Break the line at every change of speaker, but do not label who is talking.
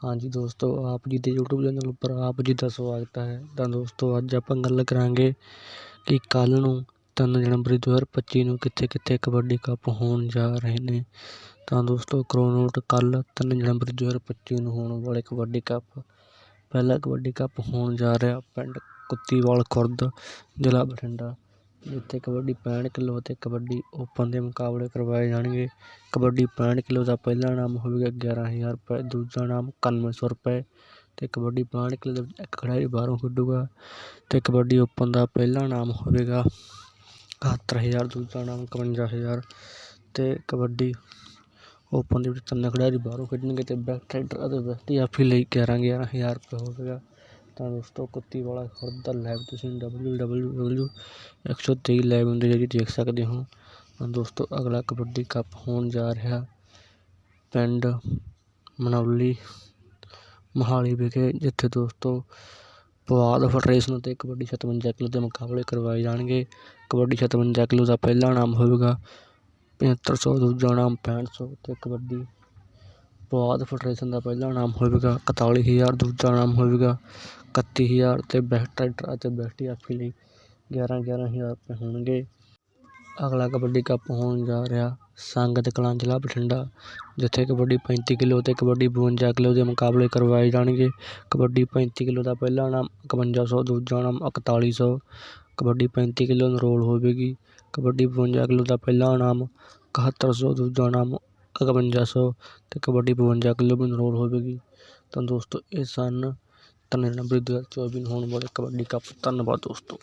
ਹਾਂਜੀ ਦੋਸਤੋ, ਆਪ ਜੀ ਦੇ YouTube ਚੈਨਲ ਉੱਪਰ ਆਪ ਜੀ ਦਾ ਸਵਾਗਤ ਹੈ। ਤਾਂ ਦੋਸਤੋ, ਅੱਜ ਆਪਾਂ ਗੱਲ ਕਰਾਂਗੇ ਕਿ ਕੱਲ੍ਹ ਨੂੰ ਤਿੰਨ ਜਨਵਰੀ ਦੋ ਹਜ਼ਾਰ ਪੱਚੀ ਨੂੰ ਕਿੱਥੇ ਕਿੱਥੇ ਕਬੱਡੀ ਕੱਪ ਹੋਣ ਜਾ ਰਹੇ ਨੇ। ਤਾਂ ਦੋਸਤੋ ਕਰੋਨੋਟ ਕੱਲ੍ਹ ਤਿੰਨ ਜਨਵਰੀ ਦੋ ਹਜ਼ਾਰ ਪੱਚੀ ਨੂੰ ਹੋਣ ਵਾਲੇ ਕਬੱਡੀ ਕੱਪ। ਪਹਿਲਾ ਕਬੱਡੀ ਕੱਪ ਹੋਣ ਜਾ ਰਿਹਾ ਪਿੰਡ ਕੁੱਤੀਵਾਲ ਖੁਰਦ, ਜ਼ਿਲ੍ਹਾ ਬਠਿੰਡਾ। ਜਿੱਥੇ ਕਬੱਡੀ ਪੈਂਹਠ ਕਿੱਲੋ ਅਤੇ ਕਬੱਡੀ ਓਪਨ ਦੇ ਮੁਕਾਬਲੇ ਕਰਵਾਏ ਜਾਣਗੇ। ਕਬੱਡੀ ਪੈਂਹਠ ਕਿੱਲੋ ਦਾ ਪਹਿਲਾ ਇਨਾਮ ਹੋਵੇਗਾ ਗਿਆਰਾਂ ਹਜ਼ਾਰ ਰੁਪਏ, ਦੂਜਾ ਇਨਾਮ ਇਕਾਨਵੇਂ ਸੌ ਰੁਪਏ ਅਤੇ ਕਬੱਡੀ ਪੈਂਹਠ ਕਿੱਲੋ ਦੇ ਵਿੱਚ ਇੱਕ ਖਿਡਾਰੀ ਬਾਹਰੋਂ ਖੇਡੂਗਾ ਅਤੇ ਕਬੱਡੀ ਓਪਨ ਦਾ ਪਹਿਲਾ ਇਨਾਮ ਹੋਵੇਗਾ ਇਕਹੱਤਰ ਹਜ਼ਾਰ, ਦੂਜਾ ਇਨਾਮ ਇਕਵੰਜਾ ਹਜ਼ਾਰ ਅਤੇ ਕਬੱਡੀ ਓਪਨ ਦੇ ਵਿੱਚ ਤਿੰਨ ਖਿਡਾਰੀ ਬਾਹਰੋਂ ਖੇਡਣਗੇ ਅਤੇ ਬੈਕ ਰਾਈਡਰ ਅਤੇ ਵੈਸਟ ਜਾਫੀ ਲਈ ਗਿਆਰਾਂ ਗਿਆਰਾਂ ਹਜ਼ਾਰ ਰੁਪਏ ਹੋਵੇਗਾ। ਤਾਂ ਦੋਸਤੋ ਕੁੱਤੀ ਵਾਲਾ ਖੁਰਦ ਦਾ ਲਾਈਵ ਤੁਸੀਂ ਡਬਲਯੂ ਡਬਲਯੂ ਡਬਲਯੂ ਇੱਕ ਸੌ ਤੇਈ ਲਾਈਵ ਦੇ ਜਰੀਏ ਦੇਖ ਸਕਦੇ ਹੋ। ਤਾਂ ਦੋਸਤੋ ਅਗਲਾ ਕਬੱਡੀ ਕੱਪ ਹੋਣ ਜਾ ਰਿਹਾ ਪਿੰਡ ਮਨੌਲੀ, ਮੋਹਾਲੀ ਵਿਖੇ, ਜਿੱਥੇ ਦੋਸਤੋ ਪਵਾਦ ਫੈਡਰੇਸ਼ਨ ਅਤੇ ਕਬੱਡੀ ਛਤਵੰਜਾ ਕਿੱਲੋ ਦੇ ਮੁਕਾਬਲੇ ਕਰਵਾਏ ਜਾਣਗੇ। ਕਬੱਡੀ ਛਤਵੰਜਾ ਕਿੱਲੋ ਦਾ ਪਹਿਲਾ ਇਨਾਮ ਹੋਵੇਗਾ ਪਝੱਤਰ ਸੌ, ਦੂਜਾ ਨਾਮ ਪੈਂਹਠ ਸੌ ਅਤੇ ਕਬੱਡੀ ਪਵਾਦ ਫੈਡਰੇਸ਼ਨ ਦਾ ਪਹਿਲਾ ਇਨਾਮ ਹੋਵੇਗਾ ਇਕਤਾਲੀ ਹਜ਼ਾਰ, ਦੂਜਾ ਨਾਮ ਹੋਵੇਗਾ ਇਕੱਤੀ ਹਜ਼ਾਰ ਅਤੇ ਬੈਸਟ ਟਰੈਕਟਰ ਅਤੇ ਬੈਸਟ ਜਾਫੀ ਲਈ ਗਿਆਰ੍ਹਾਂ ਗਿਆਰਾਂ ਹਜ਼ਾਰ ਰੁਪਏ ਹੋਣਗੇ। ਅਗਲਾ ਕਬੱਡੀ ਕੱਪ ਹੋਣ ਜਾ ਰਿਹਾ ਸੰਗਤ ਕਲਾਂ ਜ਼ਿਲ੍ਹਾ ਬਠਿੰਡਾ, ਜਿੱਥੇ ਕਬੱਡੀ ਪੈਂਤੀ ਕਿੱਲੋ ਅਤੇ ਕਬੱਡੀ ਬਵੰਜਾ ਕਿੱਲੋ ਦੇ ਮੁਕਾਬਲੇ ਕਰਵਾਏ ਜਾਣਗੇ। ਕਬੱਡੀ ਪੈਂਤੀ ਕਿੱਲੋ ਦਾ ਪਹਿਲਾ ਇਨਾਮ ਇਕਵੰਜਾ ਸੌ, ਦੂਜਾ ਇਨਾਮ ਇਕਤਾਲੀ ਸੌ। ਕਬੱਡੀ ਪੈਂਤੀ ਕਿੱਲੋ ਨਰੋਲ ਹੋਵੇਗੀ। ਕਬੱਡੀ ਬਵੰਜਾ ਕਿੱਲੋ ਦਾ ਪਹਿਲਾ ਇਨਾਮ ਇਕਹੱਤਰ ਸੌ, ਦੂਜਾ ਇਨਾਮ ਇਕਵੰਜਾ ਸੌ ਅਤੇ ਕਬੱਡੀ ਬਵੰਜਾ ਕਿੱਲੋ ਵੀ ਨਰੋਲ ਹੋਵੇਗੀ। ਤਾਂ ਦੋਸਤੋ, ਇਹ ਸਨ ਤਿੰਨ ਜਨਵਰੀ ਦੋ ਹਜ਼ਾਰ ਚੌਵੀ ਨੂੰ ਹੋਣ ਵਾਲੇ ਕਬੱਡੀ ਕੱਪ। ਧੰਨਵਾਦ ਦੋਸਤੋ।